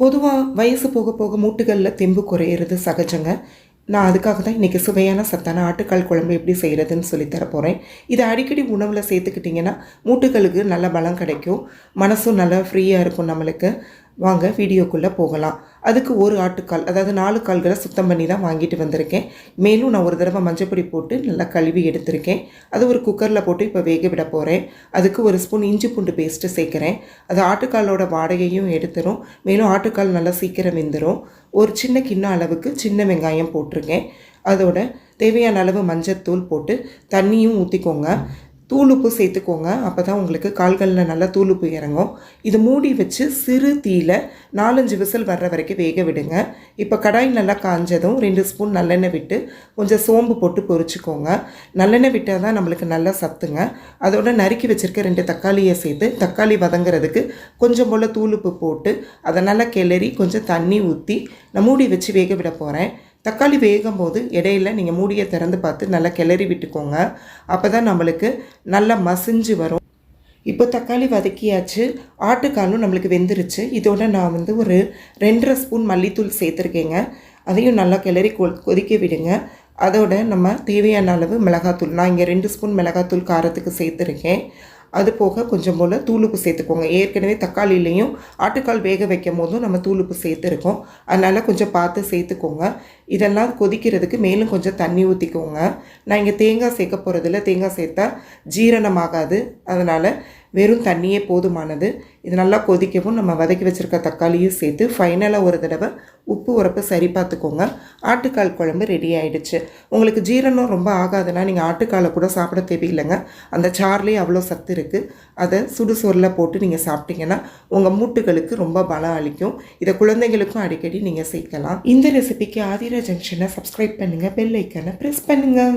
பொதுவாக வயசு போக போக மூட்டுகளில் தெம்பு குறையிறது சகஜங்க. நான் அதுக்காக தான் இன்றைக்கி சுவையான சத்தான ஆட்டுக்கால் குழம்பு எப்படி செய்கிறதுன்னு சொல்லி தர போகிறேன் இதை அடிக்கடி உணவில் சேர்த்துக்கிட்டிங்கன்னா மூட்டுகளுக்கு நல்ல பலம் கிடைக்கும். மனசும் நல்லா ஃப்ரீயாக இருக்கும் நம்மளுக்கு. வாங்க வீடியோக்குள்ளே போகலாம். அதுக்கு ஒரு ஆட்டுக்கால் அதாவது நாலு கால்களை சுத்தம் பண்ணி தான் வாங்கிட்டு வந்திருக்கேன். மேலும் நான் ஒரு தடவை மஞ்சப்பொடி போட்டு நல்லா கழுவி எடுத்திருக்கேன். அது ஒரு குக்கரில் போட்டு இப்போ வேக விட போகிறேன் அதுக்கு ஒரு ஸ்பூன் இஞ்சி பூண்டு பேஸ்ட்டு சேர்க்குறேன். அது ஆட்டுக்காலோட வாடகையும் எடுத்துரும். மேலும் ஆட்டுக்கால் நல்லா சீக்கிரம் வெந்துடும் ஒரு சின்ன கிண்ண அளவுக்கு சின்ன வெங்காயம் போட்டிருக்கேன். அதோட தேவையான அளவு மஞ்சத்தூள் போட்டு தண்ணியும் ஊற்றிக்கோங்க தூளுப்பு சேர்த்துக்கோங்க. அப்போ தான் உங்களுக்கு கால்களில் நல்லா தூளுப்பு இறங்கும். இது மூடி வச்சு சிறு தீயில் நாலஞ்சு விசில் வர்ற வரைக்கும் வேக விடுங்க. இப்போ கடாய் நல்லா காஞ்சதும் ரெண்டு ஸ்பூன் நல்லெண்ணெய் விட்டு கொஞ்சம் சோம்பு போட்டு பொரிச்சுக்கோங்க. நல்லெண்ணெய் விட்டால் தான் நம்மளுக்கு நல்லா சத்துங்க. அதோட நறுக்கி வச்சுருக்க ரெண்டு தக்காளியை சேர்த்து தக்காளி வதங்குறதுக்கு கொஞ்சம் போல் தூளுப்பு போட்டு அதை நல்லா கிளறி கொஞ்சம் தண்ணி ஊற்றி நான் மூடி வச்சு வேக விட போகிறேன் தக்காளி வேகும் போது இடையில நீங்கள் மூடியை திறந்து பார்த்து நல்லா கிளறி விட்டுக்கோங்க. அப்போ தான் நம்மளுக்கு நல்லா மசிஞ்சு வரும். இப்போ தக்காளி வதக்கியாச்சு. ஆட்டுக்காலும் நம்மளுக்கு வெந்துருச்சு. இதோட நான் வந்து ஒரு ரெண்டரை ஸ்பூன் மல்லித்தூள் சேர்த்துருக்கேங்க. அதையும் நல்லா கிளறி கொ கொதிக்க விடுங்க. அதோட நம்ம தேவையான அளவு மிளகாத்தூள் நான் இங்கே ரெண்டு ஸ்பூன் மிளகாத்தூள் காரத்துக்கு சேர்த்துருக்கேன். அது போக கொஞ்சம் போல் தூளுப்பு சேர்த்துக்கோங்க. ஏற்கனவே தக்காளிலையும் ஆட்டுக்கால் வேக வைக்கும் போதும் நம்ம தூளுப்பு சேர்த்துருக்கோம். அதனால் கொஞ்சம் பார்த்து சேர்த்துக்கோங்க. இதெல்லாம் கொதிக்கிறதுக்கு மேலும் கொஞ்சம் தண்ணி ஊற்றிக்கோங்க நான் இங்கே தேங்காய் சேர்க்க போகிறதில்ல தேங்காய் சேர்த்தா ஜீரணமாகாது. அதனால் வெறும் தண்ணியே போதுமானது. இது நல்லா கொதிக்கவும் நம்ம வதக்கி வச்சுருக்க தக்காளியும் சேர்த்து ஃபைனலாக ஒரு தடவை உப்பு உரப்பு சரி பார்த்துக்கோங்க. ஆட்டுக்கால் குழம்பு ரெடி ஆகிடுச்சு உங்களுக்கு ஜீரணம் ரொம்ப ஆகாதுன்னா நீங்கள் ஆட்டுக்காலை கூட சாப்பிட தேவையில்லைங்க. அந்த சார்லேயே அவ்வளோ சத்து இருக்குது அதை சுடுசோரில் போட்டு நீங்கள் சாப்பிட்டீங்கன்னா உங்கள் மூட்டுகளுக்கு ரொம்ப பலம் அளிக்கும். இதை குழந்தைங்களுக்கும் அடிக்கடி நீங்கள் சேர்க்கலாம். இந்த ரெசிபிக்கு ஆதிரா ஜங்ஷனை சப்ஸ்கிரைப் பண்ணுங்கள் பெல் ஐக்கனை ப்ரெஸ் பண்ணுங்கள்